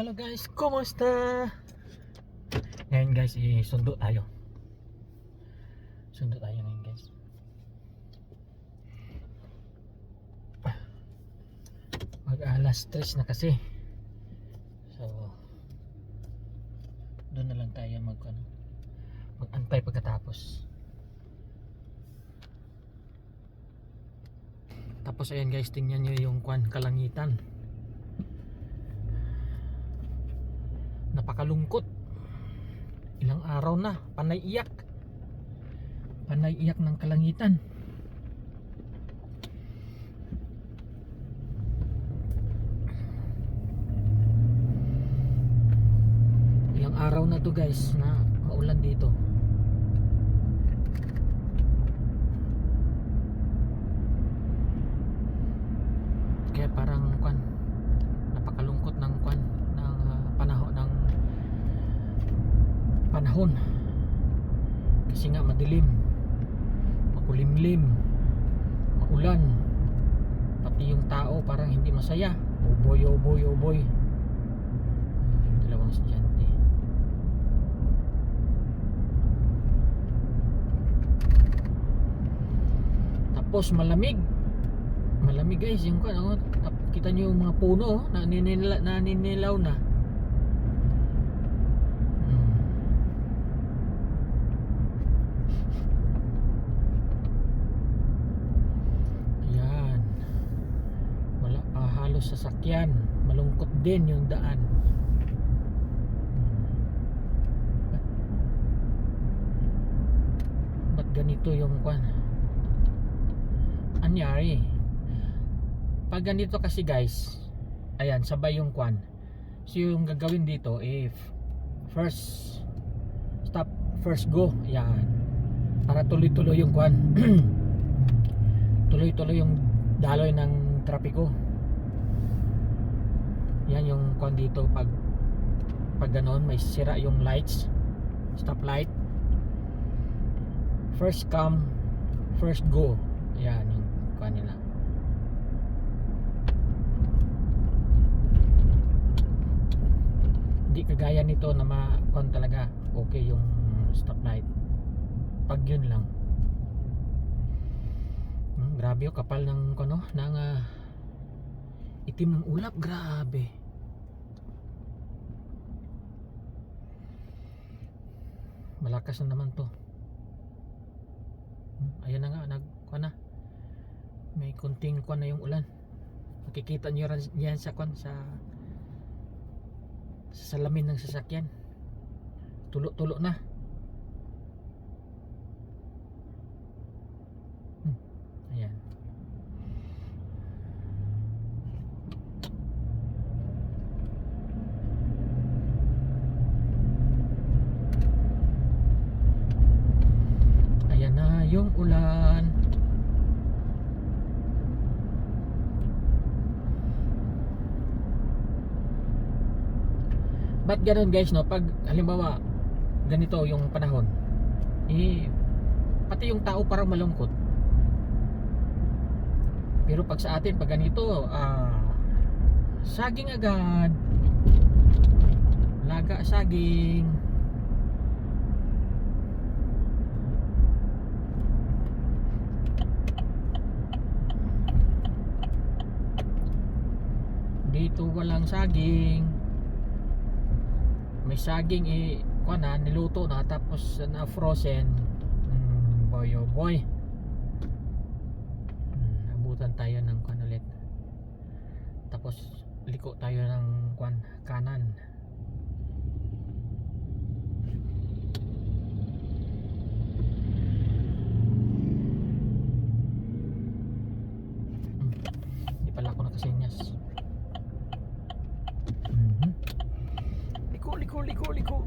Hello guys, kumusta? Ngayon guys, sundo tayo. Sundo tayo ngayon guys. Mag alas 3 na kasi. So, doon na lang tayo mag ano, mag-antay pagkatapos. Tapos ayan guys, tingnan nyo yung kwan kalangitan. Napakalungkot. Ilang araw na, panay iyak. Panay iyak ng kalangitan. Ilang araw na to guys na maulan dito. Kaya parang kwan napakalungkot ng kwan ng ah, panahon ng panahon. Kasi nga madilim makulimlim maulan. Pati yung tao parang hindi masaya. Oh boy oh boy oh boy Hmm, dalawang estudyante. Tapos malamig. Malamig guys yung kan oh, kita nyo yung mga puno oh, naninila, naninilaw na Hmm. ayan wala pa halos sasakyan. Malungkot din yung daan. Hmm. ba't ganito yung kwan? Anyari. Pag ganito kasi guys ayan sabay yung kwan. So yung gagawin dito if first stop first go ayan. Para tuloy tuloy yung kwan. Tuloy tuloy yung daloy ng trapiko yan yung kwan dito pag pag ganon may sira yung lights stop light first come first go. Ayan yung kwan nila. Hindi kagaya nito na ma-con talaga okay yung stoplight. Pag yun lang. Hmm, grabe oh kapal ng ano ng ah, itim ng ulap grabe malakas na naman to. Hmm, ayan na nga nag na. May kunting kuwan na yung ulan. Makikita nyo yan sa kuwan sa sa salamin ng sasakyan. Tulo-tulo na hmm, ayan ayan na yung ulan Ba't ganun guys no? Pag halimbawa ganito yung panahon eh pati yung tao parang malungkot. Pero pag sa atin pag ganito ah saging agad. Laga saging. Dito walang saging may saging eh kuha na niluto na tapos na frozen. Mm, boy oh boy. Mm, abutan tayo ng kuan ulit. Tapos liko tayo ng kuan kanan Mm, Hindi pala ako nakasenyas. Mhm. Liko, liko, liko.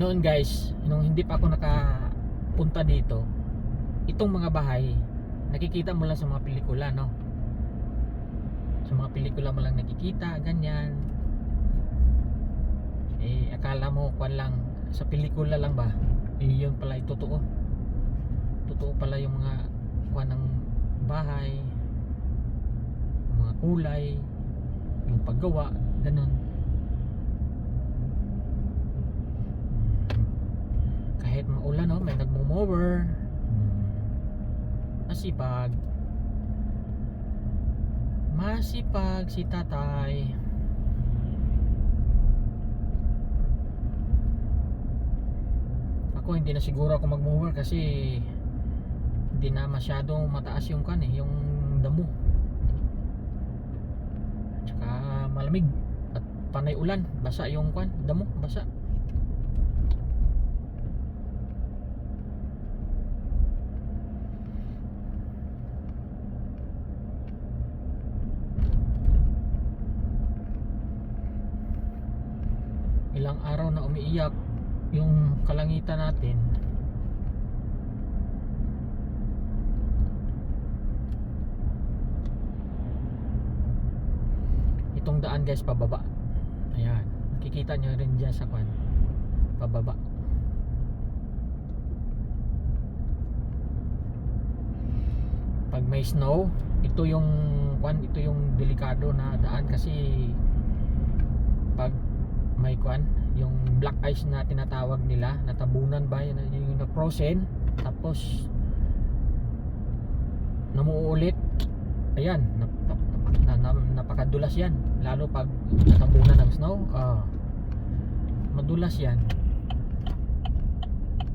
Noon guys, nung hindi pa ako nakapunta dito, itong mga bahay, nakikita mo lang sa mga pelikula, no? Sa mga pelikula mo lang nakikita, ganyan. Eh, akala mo, kwan lang, sa pelikula lang ba? Eh, yun pala, eh, totoo. Totoo pala yung mga kwan bahay mga kulay yung paggawa ganun. Kahit maulan no may nagmo-mower. Mm. masipag. Masipag si tatay. Ako hindi na siguro ako mag-mower kasi hindi na masyadong mataas yung kan eh, yung damo. Tsaka malamig at panay ulan, basa yung kan, damo, basa. Ilang araw na umiiyak yung kalangitan natin daan guys pababa. Ayan. Makikita nyo rin dyan sa kwan. Pababa. Pag may snow ito yung kwan ito yung delikado na daan kasi pag may kwan yung black ice na tinatawag nila natabunan ba yun yung na-frozen tapos namuulit. Ayan nap, nap, na, na, napakadulas yan lalo pag natabunan ng snow ah, madulas yan.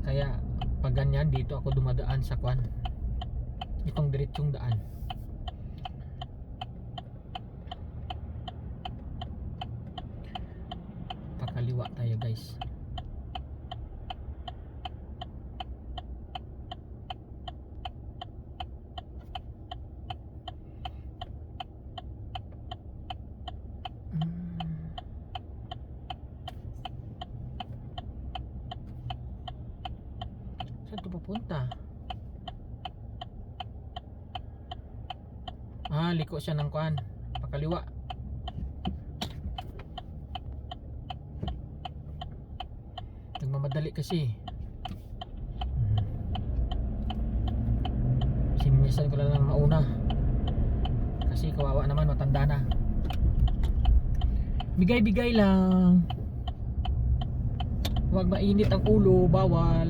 Kaya pag ganyan dito ako dumadaan sa kwan. Itong diretsong daan. Pakaliwa tayo guys Mm. Saan ito papunta? Ah, liko siya ng kuan. Pakaliwa. Nagmamadali kasi. Hmm. Sinimisan ko lang ng mauna. Kasi kawawa naman, matanda na. Bigay-bigay lang. Huwag mainit ang ulo, bawal.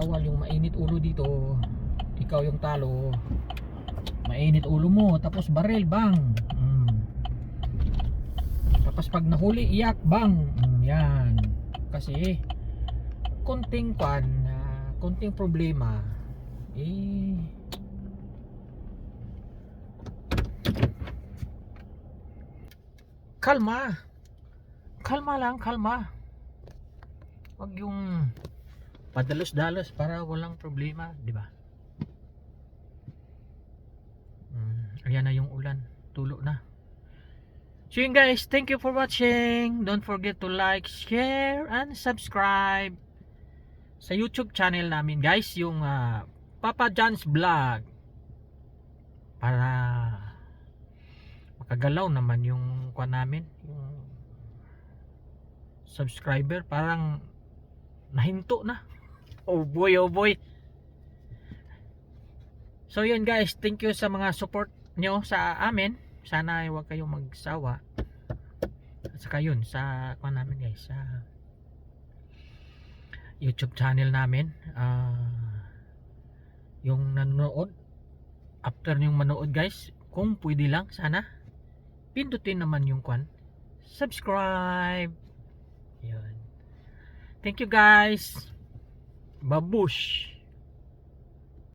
Bawal yung mainit ulo dito. Ikaw yung talo. Mainit ulo mo, tapos barel, bang. Mm. Tapos pag nahuli, iyak, bang. Mm, yan. Kasi, konting pan, ah, konting problema, eh, kalma. Kalma lang, kalma. Wag yung padalos-dalos para walang problema, di ba? Mm, ayan na yung ulan, tulo na. So yun guys, thank you for watching. Don't forget to like, share, and subscribe sa YouTube channel namin guys, yung ah, Papa John's Vlog. Para makagalaw naman yung kwa namin, yung subscriber parang nahinto na. Oh boy, oh boy. So yun guys, thank you sa mga support nyo sa amin. Sana ay huwag kayong magsawa. At saka yun, sa kwan namin guys, sa YouTube channel namin. ah yung nanonood, after yung manood guys, kung pwede lang, sana, pindutin naman yung kwan. Subscribe! Yun. Thank you guys! babush.